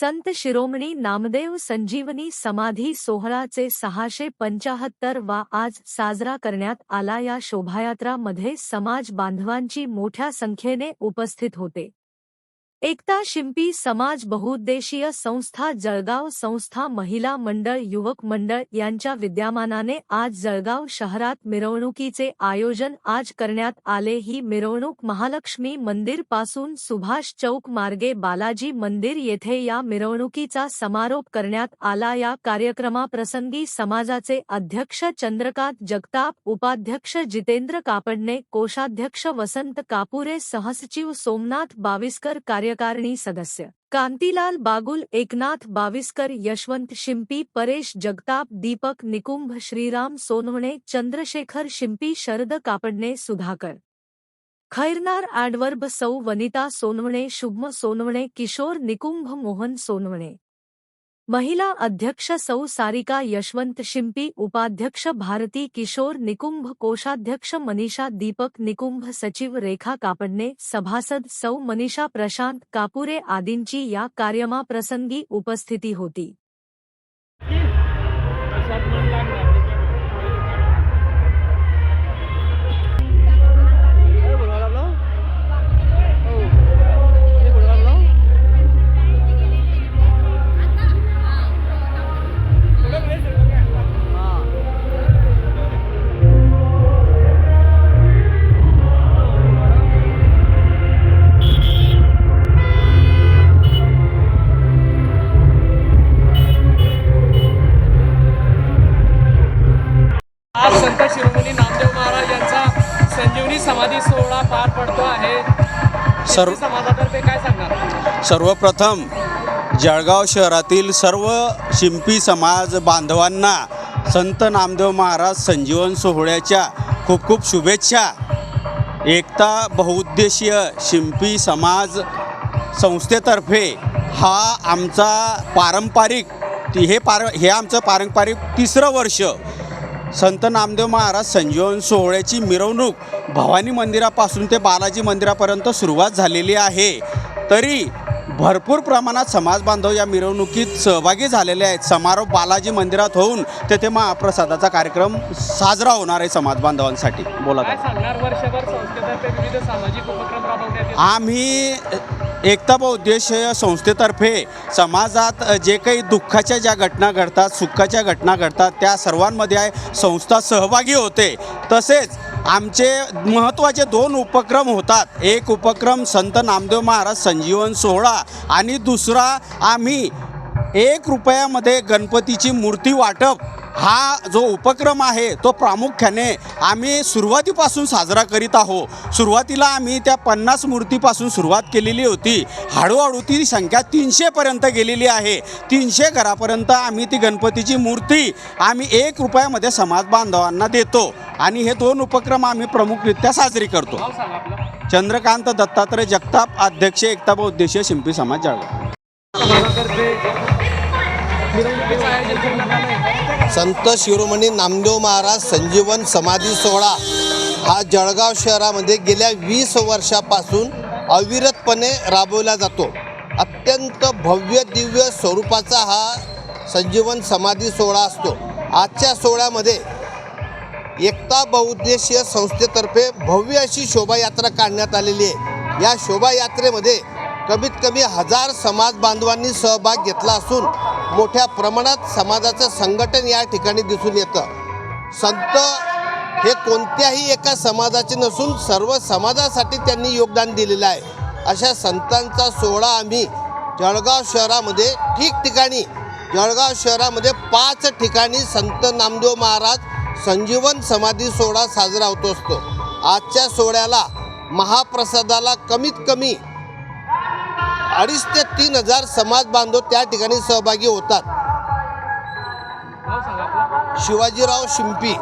संत शिरोमणी नामदेव संजीवनी समाधी सोहळाचे सहाशे पंचाहत्तर वा आज साजरा करण्यात आला. या शोभायात्रामध्ये समाज बांधवांची मोठ्या संख्येने उपस्थित होते. एकता शिंपी समाज बहुउद्देशीय संस्था जळगाव संस्था महिला मंडळ युवक मंडळ यांच्या विद्यमानाने आज जळगाव शहरात मिरवणुकीचे आयोजन आज करण्यात आले. ही मिरवणूक महालक्ष्मी मंदिरपासून सुभाष चौक मार्गे बालाजी मंदिर येथे या मिरवणुकीचा समारोप करण्यात आला. या कार्यक्रमाप्रसंगी समाजाचे अध्यक्ष चंद्रकांत जगताप उपाध्यक्ष जितेंद्र कापडणे कोषाध्यक्ष वसंत कापुरे सहसचिव सोमनाथ बाविस्कर कार्य कार्यकारिणी सदस्य। कांतीलाल बागुल, एकनाथ बाविस्कर, यशवंत शिंपी, परेश जगताप, दीपक निकुंभ, श्रीराम सोनवणे, चंद्रशेखर शिंपी, शरद कापडणे, सुधाकर। खैरनार ॲडवर्ब सौ, वनिता सोनवणे, शुभम सोनवणे, किशोर निकुंभ, मोहन सोनवणे। महिला अध्यक्ष सौ सारिका यशवंत शिंपी, उपाध्यक्ष भारती किशोर निकुंभ, कोषाध्यक्ष मनीषा दीपक निकुंभ, सचिव रेखा कापडने सभासद सौ मनीषा प्रशांत कापुरे आदींची या कार्यमाप्रसंगी उपस्थिती होती. सर्व- समाजातर्फे काय सांगणार सर्वप्रथम जळगाव शहरातील सर्व शिंपी समाज बांधवांना संत नामदेव महाराज संजीवन सोहळ्याच्या खूप खूप शुभेच्छा. एकता बहुउद्देशीय शिंपी समाज संस्थेतर्फे हा आमचा पारंपरिक ती- हे पार हे आमचं पारंपरिक तिसरं वर्ष संत नामदेव महाराज संजीवन सोहळ्याची मिरवणूक भवानी मंदिरापासून ते बालाजी मंदिरापर्यंत सुरुवात झालेली आहे. तरी भरपूर प्रमाणात समाज बांधव या मिरवणुकीत सहभागी झालेले आहेत. समारोप बालाजी मंदिरात होऊन तेथे महाप्रसादाचा कार्यक्रम साजरा होणार आहे समाज बांधवांसाठी. बोला काय सांगणार? वर्षभर संस्थेतर्फे विविध सामाजिक उपक्रम राबवण्यात येतात आम्ही एकता बौद्धेश्य संस्थेतर्फे समाजात जे काही दुःखाच्या ज्या घटना घडतात सुखाच्या घटना घडतात त्या सर्वांमध्ये संस्था सहभागी होते. तसेच आमचे महत्त्वाचे दोन उपक्रम होतात. एक उपक्रम संत नामदेव महाराज संजीवन सोहळा आणि दुसरा आम्ही एक रुपयामध्ये गणपतीची मूर्ती वाटप हा जो उपक्रम आहे तो प्रामुख्याने आम्ही सुरुवातीपासून साजरा करीत आहोत सुरुवातीला आम्ही त्या पन्नास मूर्तीपासून सुरुवात केलेली होती. हळूहळू ती संख्या तीनशेपर्यंत गेलेली आहे. तीनशे घरापर्यंत आम्ही ती गणपतीची मूर्ती आम्ही एक रुपयामध्ये समाज बांधवांना देतो आणि हे दोन उपक्रम आम्ही प्रमुखरित्या साजरी करतो. चंद्रकांत दत्तात्रय जगताप अध्यक्ष एकता बौद्धेशीय शिंपी समाज जळगाव संत शिरोमणी नामदेव महाराज संजीवन समाधी सोहळा हा जळगाव शहरामध्ये गेल्या वीस वर्षापासून अविरतपणे राबवला जातो. अत्यंत भव्य दिव्य स्वरूपाचा हा संजीवन समाधी सोहळा असतो. आजच्या सोहळ्यामध्ये एकता बहुउद्देशीय संस्थेतर्फे भव्य अशी शोभायात्रा काढण्यात आलेली आहे. या शोभायात्रेमध्ये कमीत कमी हजार समाज बांधवांनी सहभाग घेतला असून मोठ्या प्रमाणात समाजाचं संघटन या ठिकाणी दिसून येतं. संत हे कोणत्याही एका समाजाचे नसून सर्व समाजासाठी त्यांनी योगदान दिलेलं आहे. अशा संतांचा सोहळा आम्ही जळगाव शहरामध्ये ठिकठिकाणी जळगाव शहरामध्ये पाच ठिकाणी संत नामदेव महाराज संजीवन समाधी सोहळा साजरा होतो असतो. आजच्या सोहळ्याला महाप्रसादाला कमीत कमी अडीच ते तीन हजार समाज बांधव त्या ठिकाणी सहभागी होतात. शिवाजीराव शिंपी.